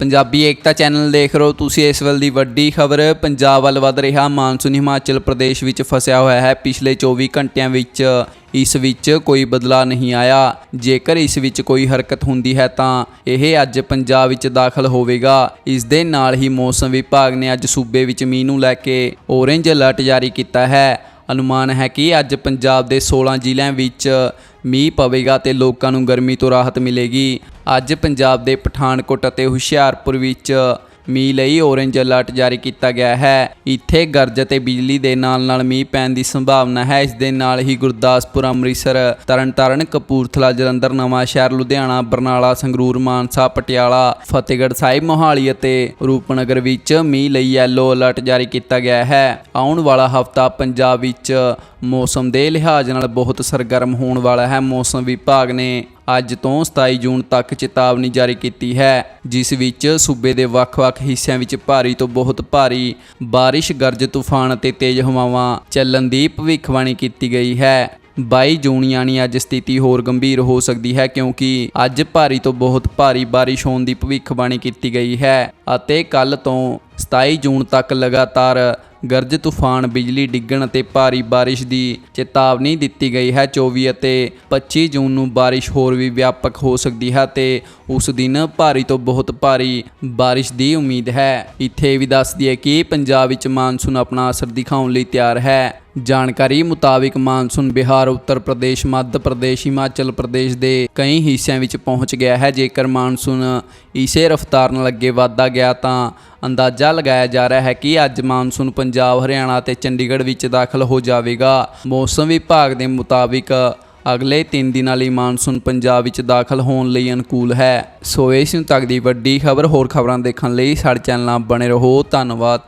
ਪੰਜਾਬੀ ਏਕਤਾ channel ਦੇਖ ਰਹੇ ਹੋ ਤੁਸੀਂ ਇਸ ਵੇਲੇ ਦੀ ਵੱਡੀ ਖਬਰ। ਪੰਜਾਬ ਵੱਲ ਵੱਧ ਰਿਹਾ, ਮਾਨਸੂਨ ਹਿਮਾਚਲ ਪ੍ਰਦੇਸ਼ ਵਿੱਚ ਫਸਿਆ ਹੋਇਆ ਹੈ। ਪਿਛਲੇ 24 ਘੰਟਿਆਂ ਵਿੱਚ ਇਸ ਵਿੱਚ ਕੋਈ ਬਦਲਾਅ ਨਹੀਂ ਆਇਆ। ਜੇਕਰ ਇਸ ਵਿੱਚ ਕੋਈ ਹਰਕਤ ਹੁੰਦੀ ਹੈ ਤਾਂ ਇਹ ਅੱਜ ਪੰਜਾਬ ਵਿੱਚ ਦਾਖਲ ਹੋਵੇਗਾ। ਇਸ ਦੇ ਨਾਲ ਹੀ ਮੌਸਮ ਵਿਭਾਗ ਨੇ ਅੱਜ ਸੂਬੇ ਵਿੱਚ ਮੀਂਹ ਨੂੰ ਲੈ ਕੇ ਔਰੇਂਜ ਅਲਰਟ ਜਾਰੀ ਕੀਤਾ ਹੈ। ਅਨੁਮਾਨ ਹੈ ਕਿ ਅੱਜ ਪੰਜਾਬ ਦੇ 16 ਜ਼ਿਲ੍ਹਿਆਂ ਵਿੱਚ ਮੀਂਹ ਪਵੇਗਾ ਤੇ ਲੋਕਾਂ ਨੂੰ ਗਰਮੀ ਤੋਂ ਰਾਹਤ ਮਿਲੇਗੀ। ਅੱਜ ਪੰਜਾਬ ਦੇ ਪਠਾਨਕੋਟ ਅਤੇ ਹੁਸ਼ਿਆਰਪੁਰ ਵਿੱਚ ਮੀਂਹ ਲਈ ਔਰੇਂਜ ਅਲਰਟ ਜਾਰੀ ਕੀਤਾ ਗਿਆ ਹੈ। ਇੱਥੇ ਗਰਜ ਅਤੇ ਬਿਜਲੀ ਦੇ ਨਾਲ-ਨਾਲ ਮੀਂਹ ਪੈਣ ਦੀ ਸੰਭਾਵਨਾ ਹੈ। ਇਸ ਦੇ ਨਾਲ ਹੀ ਗੁਰਦਾਸਪੁਰ, ਅੰਮ੍ਰਿਤਸਰ, ਤਰਨਤਾਰਨ, ਕਪੂਰਥਲਾ, ਜਲੰਧਰ ਨਵਾਂਸ਼ਹਿਰ ਲੁਧਿਆਣਾ, ਬਰਨਾਲਾ, ਸੰਗਰੂਰ, ਮਾਨਸਾ, ਪਟਿਆਲਾ, ਫਤਿਹਗੜ੍ਹ ਸਾਹਿਬ, ਮੋਹਾਲੀ ਅਤੇ ਰੂਪਨਗਰ ਵਿੱਚ ਮੀਂਹ ਲਈ ਯੈਲੋ ਅਲਰਟ ਜਾਰੀ ਕੀਤਾ ਗਿਆ ਹੈ। ਆਉਣ ਵਾਲਾ ਹਫਤਾ ਪੰਜਾਬ ਵਿੱਚ ਮੌਸਮ ਦੇ ਲਿਹਾਜ਼ ਨਾਲ ਬਹੁਤ ਸਰਗਰਮ ਹੋਣ ਵਾਲਾ ਹੈ। ਮੌਸਮ ਵਿਭਾਗ ਨੇ ਅੱਜ ਤੋਂ 27 ਜੂਨ ਤੱਕ ਚੇਤਾਵਨੀ ਜਾਰੀ ਕੀਤੀ ਹੈ, ਜਿਸ ਵਿੱਚ ਸੂਬੇ ਦੇ ਵੱਖ-ਵੱਖ ਹਿੱਸਿਆਂ ਵਿੱਚ ਭਾਰੀ ਤੋਂ ਬਹੁਤ ਭਾਰੀ ਬਾਰਿਸ਼, ਗਰਜ, ਤੂਫਾਨ ਅਤੇ ਤੇਜ਼ ਹਵਾਵਾਂ ਚੱਲਣ ਦੀ ਭਵਿੱਖਬਾਣੀ ਕੀਤੀ ਗਈ ਹੈ। 22 ਜੂਨ ਯਾਨੀ ਅੱਜ ਸਥਿਤੀ ਹੋਰ ਗੰਭੀਰ ਹੋ ਸਕਦੀ ਹੈ ਕਿਉਂਕਿ ਅੱਜ ਭਾਰੀ ਤੋਂ ਬਹੁਤ ਭਾਰੀ ਬਾਰਿਸ਼ ਹੋਣ ਦੀ ਭਵਿੱਖਬਾਣੀ ਕੀਤੀ ਗਈ ਹੈ ਅਤੇ ਕੱਲ ਤੋਂ 27 ਜੂਨ ਤੱਕ ਲਗਾਤਾਰ ਗਰਜ ਤੂਫਾਨ ਬਿਜਲੀ ਡਿੱਗਣ ਅਤੇ ਭਾਰੀ ਬਾਰਿਸ਼ ਦੀ ਚੇਤਾਵਨੀ ਦਿੱਤੀ ਗਈ ਹੈ। 24 ਅਤੇ 25 ਜੂਨ ਨੂੰ ਬਾਰਿਸ਼ ਹੋਰ ਵੀ ਵਿਆਪਕ ਹੋ ਸਕਦੀ ਹੈ ਤੇ ਉਸ ਦਿਨ ਭਾਰੀ ਤੋਂ ਬਹੁਤ ਭਾਰੀ ਬਾਰਿਸ਼ ਦੀ ਉਮੀਦ ਹੈ। ਇੱਥੇ ਇਹ ਵੀ ਦੱਸ ਦਈਏ ਕਿ ਪੰਜਾਬ ਵਿੱਚ ਮਾਨਸੂਨ ਆਪਣਾ ਅਸਰ ਦਿਖਾਉਣ ਲਈ ਤਿਆਰ ਹੈ। ਜਾਣਕਾਰੀ ਮੁਤਾਬਿਕ ਮਾਨਸੂਨ ਬਿਹਾਰ, ਉੱਤਰ ਪ੍ਰਦੇਸ਼, ਮੱਧ ਪ੍ਰਦੇਸ਼, ਹਿਮਾਚਲ ਪ੍ਰਦੇਸ਼ ਦੇ ਕਈ ਹਿੱਸਿਆਂ ਵਿੱਚ ਪਹੁੰਚ ਗਿਆ ਹੈ। ਜੇਕਰ ਮਾਨਸੂਨ ਇਸੇ ਰਫ਼ਤਾਰ ਨਾਲ ਅੱਗੇ ਵਧਦਾ ਗਿਆ ਤਾਂ ਅੰਦਾਜ਼ਾ ਲਗਾਇਆ ਜਾ ਰਿਹਾ ਹੈ ਕਿ ਅੱਜ ਮਾਨਸੂਨ ਪੰਜਾਬ, ਹਰਿਆਣਾ ਅਤੇ ਚੰਡੀਗੜ੍ਹ ਵਿੱਚ ਦਾਖਲ ਹੋ ਜਾਵੇਗਾ। ਮੌਸਮ ਵਿਭਾਗ ਦੇ ਮੁਤਾਬਿਕ ਅਗਲੇ 3 ਦਿਨਾਂ ਲਈ ਮਾਨਸੂਨ ਪੰਜਾਬ ਵਿੱਚ ਦਾਖਲ ਹੋਣ ਲਈ ਅਨੁਕੂਲ ਹੈ। ਸੋ ਇਸ ਨੂੰ ਤੱਕ ਦੀ ਵੱਡੀ ਖਬਰ, ਹੋਰ ਖਬਰਾਂ ਦੇਖਣ ਲਈ ਸਾਡੇ ਚੈਨਲ ਨਾਲ ਬਣੇ ਰਹੋ। ਧੰਨਵਾਦ।